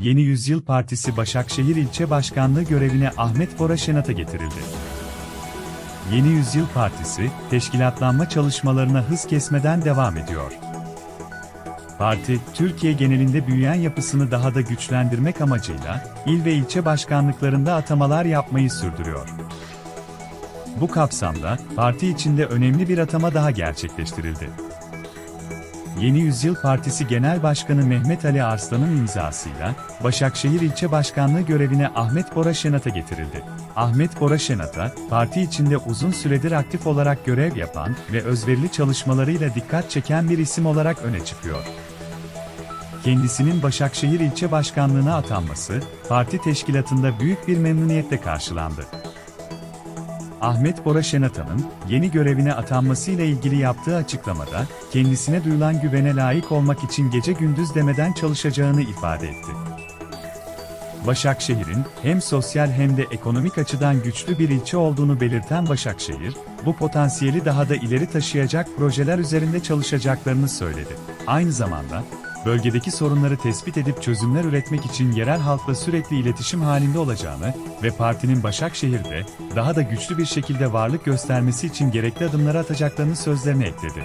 Yeni Yüzyıl Partisi Başakşehir İlçe Başkanlığı görevine Ahmet Bora Şenat'a getirildi. Yeni Yüzyıl Partisi, teşkilatlanma çalışmalarına hız kesmeden devam ediyor. Parti, Türkiye genelinde büyüyen yapısını daha da güçlendirmek amacıyla, il ve ilçe başkanlıklarında atamalar yapmayı sürdürüyor. Bu kapsamda, parti içinde önemli bir atama daha gerçekleştirildi. Yeni Yüzyıl Partisi Genel Başkanı Mehmet Ali Arslan'ın imzasıyla, Başakşehir İlçe Başkanlığı görevine Ahmet Bora Şenat'a getirildi. Ahmet Bora Şenat'a, parti içinde uzun süredir aktif olarak görev yapan ve özverili çalışmalarıyla dikkat çeken bir isim olarak öne çıkıyor. Kendisinin Başakşehir İlçe Başkanlığına atanması, parti teşkilatında büyük bir memnuniyetle karşılandı. Ahmet Bora Şenatan'ın yeni görevine atanmasıyla ilgili yaptığı açıklamada, kendisine duyulan güvene layık olmak için gece gündüz demeden çalışacağını ifade etti. Başakşehir'in hem sosyal hem de ekonomik açıdan güçlü bir ilçe olduğunu belirten Başakşehir, bu potansiyeli daha da ileri taşıyacak projeler üzerinde çalışacaklarını söyledi. Aynı zamanda, bölgedeki sorunları tespit edip çözümler üretmek için yerel halkla sürekli iletişim halinde olacağını ve partinin Başakşehir'de daha da güçlü bir şekilde varlık göstermesi için gerekli adımları atacaklarını sözlerine ekledi.